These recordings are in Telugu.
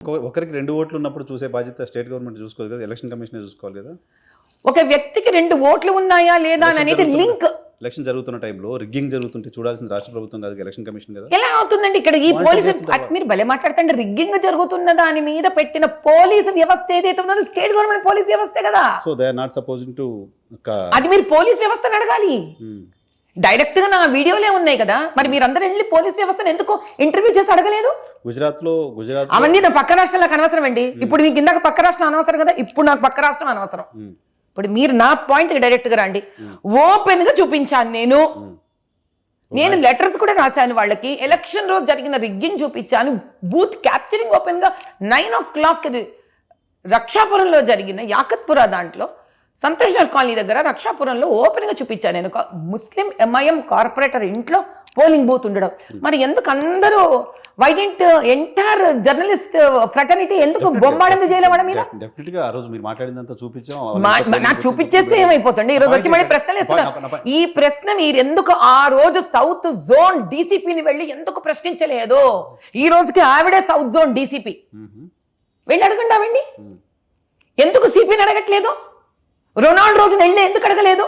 ఒక- ఒకరికి రెండు ఓట్లు ఉన్నప్పుడు చూసే బాధ్యత స్టేట్ గవర్నమెంట్ చూసుకోవాలి కదా? ఎలక్షన్ కమిషన్ చూసుకోవాలి కదా? ఒక వ్యక్తికి రెండు ఓట్లు ఉన్నాయా లేదా అని అనేది లింక్. ఎలక్షన్ జరుగుతున్న టైంలో రిగ్గింగ్ జరుగుతుంటే చూడాల్సింది రాష్ట్ర ప్రభుత్వం కాదు ఎలక్షన్ కమిషన్ కదా? ఎలా అవుతుందండి ఇక్కడ ఈ పోలీసు మీరు భలే మాట్లాడుతుంటే రిగ్గింగ్ జరుగుతున్న దాని మీద పెట్టిన పోలీసు వ్యవస్థ ఏదైతే ఉందో స్టేట్ గవర్నమెంట్ పోలీస్ వ్యవస్థే కదా. So they are not supposing to అది మీరు పోలీస్ వ్యవస్థను అడగాలి. డైరెక్ట్గా నా వీడియోలే ఉన్నాయి కదా. మరి మీరందరూ వెళ్ళి పోలీస్ వ్యవస్థను ఎందుకు ఇంటర్వ్యూ చేసి అడగలేదు? గుజరాత్లో గుజరాత్ అవన్నీ నా పక్క రాష్ట్రం నాకు అనవసరం అండి. ఇప్పుడు మీకు ఇందాక పక్క రాష్ట్రం అనవసరం కదా ఇప్పుడు నాకు పక్క రాష్ట్రం అనవసరం. ఇప్పుడు మీరు నా పాయింట్ డైరెక్ట్గా రండి. ఓపెన్గా చూపించాను నేను. నేను లెటర్స్ కూడా రాశాను వాళ్ళకి. ఎలక్షన్ రోజు జరిగిన రిగ్గింగ్ చూపించాను. బూత్ క్యాప్చరింగ్ ఓపెన్గా నైన్ ఓ క్లాక్ రక్షాపురంలో జరిగిన యాకత్పుర దాంట్లో సంతోష్ నగర్ కాలనీ దగ్గర రక్షాపురంలో ఓపెన్గా చూపించాను నేను. ముస్లిం ఎంఐఎం కార్పొరేటర్ ఇంట్లో పోలింగ్ బూత్ ఉండడం. మరి ఎందుకు అందరూ వైడెంట్ ఎంటైర్ జర్నలిస్ట్ ఫ్రటర్నిటీ ఎందుకు బొమ్మాడంది చేయలేమడం మీద డెఫినెట్గా ఆ రోజు మీరు మాట్లాడిందంతా చూపించాం. నాకు చూపించేస్తే ఏమైపోతుంది? ఈ రోజు వచ్చి మళ్ళీ ప్రశ్నలు point. ఈ ప్రశ్న మీరు ఎందుకు ఆ రోజు సౌత్ జోన్ డీసీపీని వెళ్ళి ఎందుకు ప్రశ్నించలేదు? ఈ రోజుకి ఆవిడే సౌత్ జోన్ డీసీపీ. వెళ్ళి అడగండి ఆవిడ్ని. ఎందుకు సిపిని అడగట్లేదు? రొనాల్డ్ రోజున వెళ్ళి ఎందుకు అడగలేదు?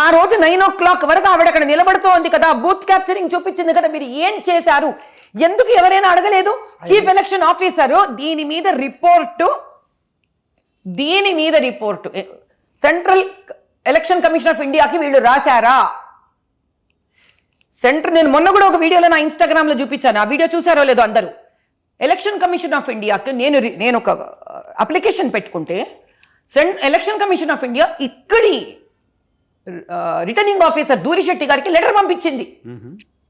ఆ రోజు నైన్ ఓ క్లాక్ వరకు ఆవిడ అక్కడ నిలబడుతోంది కదా బూత్ క్యాప్చరింగ్ చూపించింది కదా మీరు ఏం చేశారు? ఎందుకు ఎవరైనా అడగలేదు? చీఫ్ ఎలక్షన్ ఆఫీసరు దీని మీద రిపోర్టు దీని మీద report. Central election commission of ఇండియాకి వీళ్ళు రాశారా? సెంటర్ నేను మొన్న కూడా ఒక వీడియోలో నా ఇన్స్టాగ్రామ్లో చూపించాను. ఆ వీడియో చూసారో లేదో అందరూ? ఎలక్షన్ కమిషన్ ఆఫ్ ఇండియాకి నేను నేను ఒక అప్లికేషన్ పెట్టుకుంటే ఎలక్షన్ కమిషన్ ఆఫ్ ఇండియా ఇక్కడి రిటర్నింగ్ ఆఫీసర్ దూరిశెట్టి గారికి లెటర్ పంపించింది.